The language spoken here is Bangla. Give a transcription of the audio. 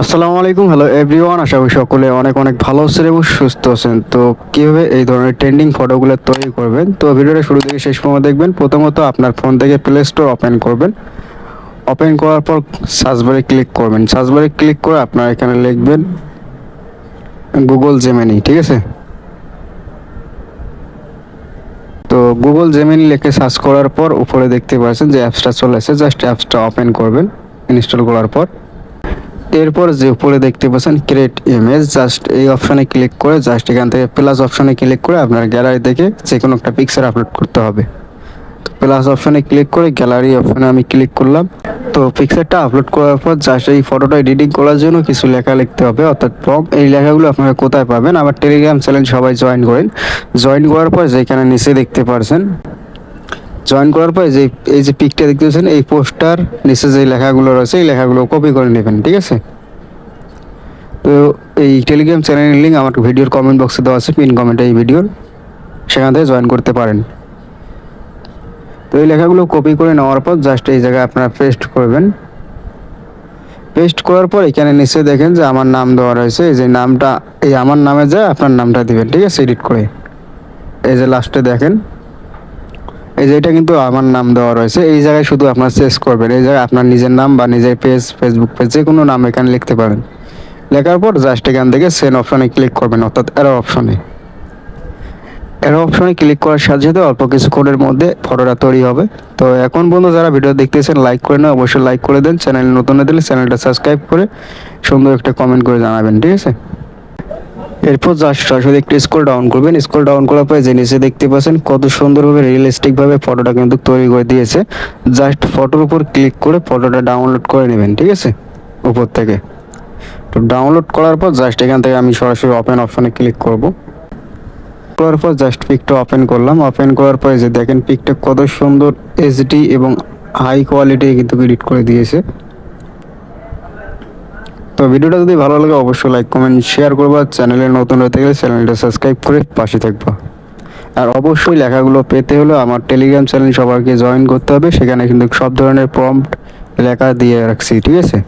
আসসালামু আলাইকুম। হ্যালো এভরিওয়ান আশা করি সকলে অনেক অনেক ভালো আছেন এবং সুস্থ আছেন। তো কীভাবে এই ধরনের ট্রেন্ডিং ফটোগুলো তৈরি করবেন? তো ভিডিওটা শুরু থেকে শেষ পর্যন্ত দেখবেন। প্রথমত আপনার ফোন থেকে প্লে স্টোর ওপেন করবেন। ওপেন করার পর সার্চ বারে ক্লিক করবেন। সার্চ বারে ক্লিক করে আপনার এখানে লিখবেন গুগল জেমেনি ঠিক আছে? তো গুগল জেমিনি লিখে সার্চ করার পর উপরে দেখতে পাচ্ছেন যে অ্যাপসটা চলে এসেছে। জাস্ট অ্যাপসটা ওপেন করবেন। ইনস্টল করার পর। এরপর যে উপরে দেখতে পাচ্ছেন ক্রিয়েট ইমেজ জাস্ট এই অপশনে ক্লিক করে জাস্ট এখান থেকে প্লাস অপশনে ক্লিক করে আপনার গ্যালারি থেকে যে কোনো একটা পিকচার আপলোড করতে হবে। তো প্লাস অপশনে ক্লিক করে গ্যালারি অপশনে আমি ক্লিক করলাম। তো পিকচারটা আপলোড করার পর জাস্ট এই ফটোটা এডিটিং করার জন্য কিছু লেখা লিখতে হবে, অর্থাৎ প্রম এই লেখাগুলো আপনারা কোথায় পাবেন? আবার টেলিগ্রাম চ্যানেল সবাই জয়েন করেন। জয়েন করার পর যেখানে নিচে দেখতে পারছেন জয়েন করার পর যে, এই যে পিকটা দেখতে পাচ্ছেন, এই পোস্টার নিচে যে লেখাগুলো রয়েছে, এই লেখাগুলো কপি করে নেবেন, ঠিক আছে? তো এই টেলিগ্রাম চ্যানেলের লিঙ্ক আমার ভিডিওর কমেন্ট বক্সে দেওয়া আছে পিন কমেন্টে এই ভিডিওর, সেখান থেকে জয়েন করতে পারেন। তো এই লেখাগুলো কপি করে নেওয়ার পর জাস্ট এই জায়গায় আপনারা পেস্ট করবেন। পেস্ট করার পর এখানে নিচে দেখেন যে আমার নাম দেওয়া রয়েছে, এই যে নামটা, এই আমার নামে যায়, আপনার নামটা দিবেন, ঠিক আছে এডিট করে। এই যে লাস্টে দেখেন। এই যে এটা কিন্তু আমার নাম দেওয়া রয়েছে। এই জায়গায় শুধু আপনার চেস করবেন। এই জায়গায় আপনার নিজের নাম বা নিজের পেজ ফেসবুক পেজ যে কোনো নাম এখানে লিখতে পারেন। লেখার পর জাস্ট এখান থেকে সেন অপশনে ক্লিক করবেন, অর্থাৎ এরো অপশনে এরো অপশনে ক্লিক করার সাথে সাথে অল্প কিছু কিছুক্ষণের মধ্যে ফটোটা তৈরি হবে। তো এখন বন্ধু যারা ভিডিও দেখতেছেন লাইক করে নেন, অবশ্যই লাইক করে দেন। চ্যানেল নতুন দিলে চ্যানেলটা সাবস্ক্রাইব করে সুন্দর একটা কমেন্ট করে জানাবেন, ঠিক আছে? এরপর জাস্ট সরাসরি একটু স্ক্রল ডাউন করবেন। স্ক্রল ডাউন করার পরে যে নিচে দেখতে পাচ্ছেন কত সুন্দরভাবে রিয়েলিস্টিকভাবে ফটোটা কিন্তু তৈরি করে দিয়েছে। জাস্ট ফটোর উপর ক্লিক করে ফটোটা ডাউনলোড করে নেবেন, ঠিক আছে? উপর থেকে। তো ডাউনলোড করার পর জাস্ট এখান থেকে আমি সরাসরি ওপেন অপশনে ক্লিক করব। করার পর জাস্ট পিকটা ওপেন করলাম। ওপেন করার পরে যে দেখেন পিকটা কত সুন্দর এইচডি এবং হাই কোয়ালিটি কিন্তু এডিট করে দিয়েছে। তো ভিডিওটা যদি ভালো লাগে, অবশ্যই লাইক কমেন্ট শেয়ার করবা। চ্যানেলে নতুন হয়ে গেলে চ্যানেলটা সাবস্ক্রাইব করে পাশে থাকবা। আর অবশ্যই লেখাগুলো পেতে হলে আমার টেলিগ্রাম চ্যানেল সবাইকে জয়েন করতে হবে। সেখানে কিন্তু সব ধরনের প্রম্পট লেখা দিয়ে রাখছি, ঠিক আছে?